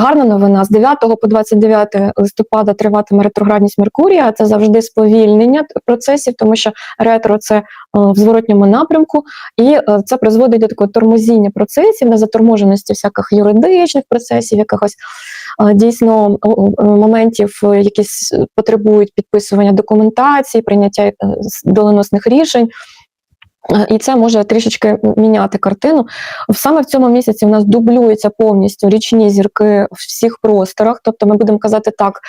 гарна новина. З 9 по 29 листопада триватиме ретроградність Меркурія. Це завжди сповільнення процесів, тому що ретро це е, в зворотньому напрямку, і е, це призводить до такого тормозіння процесів, на заторможеності всяких юридичних процесів, якихось е, дійсно моментів, які потребують підписування документації, прийняття доленосних рішень. Е, І це може трішечки міняти картину. Саме в цьому місяці у нас дублюються повністю річні зірки в всіх просторах. Тобто, ми будемо казати так: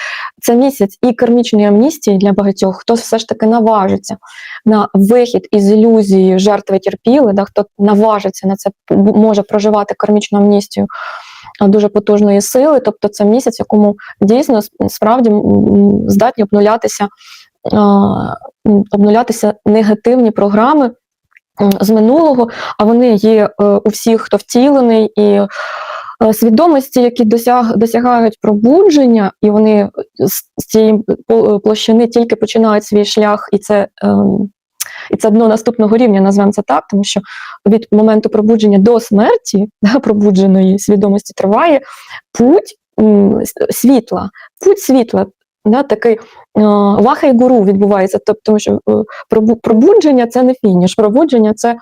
це місяць і кармічної амністії для багатьох, хто все ж таки наважиться на вихід із ілюзії жертви терпіли, да, хто наважиться на це, може проживати кармічну амністію дуже потужної сили. Тобто, це місяць, в якому дійсно справді здатні обнулятися, обнулятися негативні програми з минулого, а вони є е, у всіх, хто втілений, і е, свідомості, які досяг, досягають пробудження, і вони з, з цієї площини тільки починають свій шлях, і це. ем, і це дно наступного рівня, назвемо це так, тому що від моменту пробудження до смерті да, пробудженої свідомості триває путь м, світла, путь світла. Да, такий е, ваха і гуру відбувається, тобто, тому що е, пробудження це не фініш, пробудження це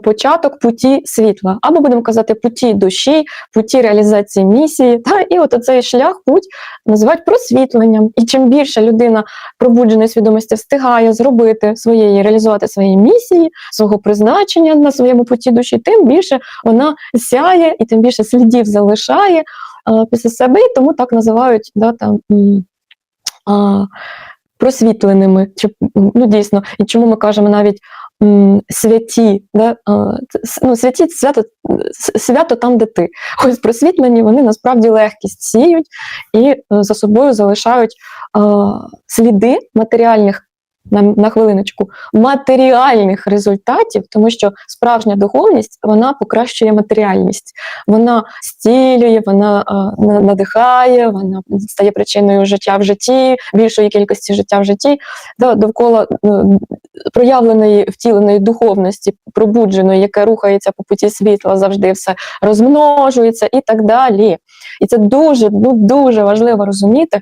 початок путі світла, або будемо казати путі душі, путі реалізації місії. Та, і от оцей шлях, путь називають просвітленням. І чим більше людина пробудженої свідомості встигає зробити своєї, реалізувати своєї місії, свого призначення на своєму путі душі, тим більше вона сяє і тим більше слідів залишає е, після себе, і тому так називають да, там. А, просвітленими, чи ну дійсно, і чому ми кажемо навіть м, святі, да? а, ну, святі свято, свято там, де ти. Ось просвітлені вони насправді легкість сіють і е, за собою залишають а, сліди матеріальних. На, на хвилиночку матеріальних результатів, тому що справжня духовність вона покращує матеріальність, вона стілює, вона е, надихає, вона стає причиною життя в житті, більшої кількості життя в житті, да, довкола е, проявленої втіленої духовності, пробудженої, яке рухається по путі світла, завжди все розмножується і так далі. І це дуже, ну, дуже важливо розуміти,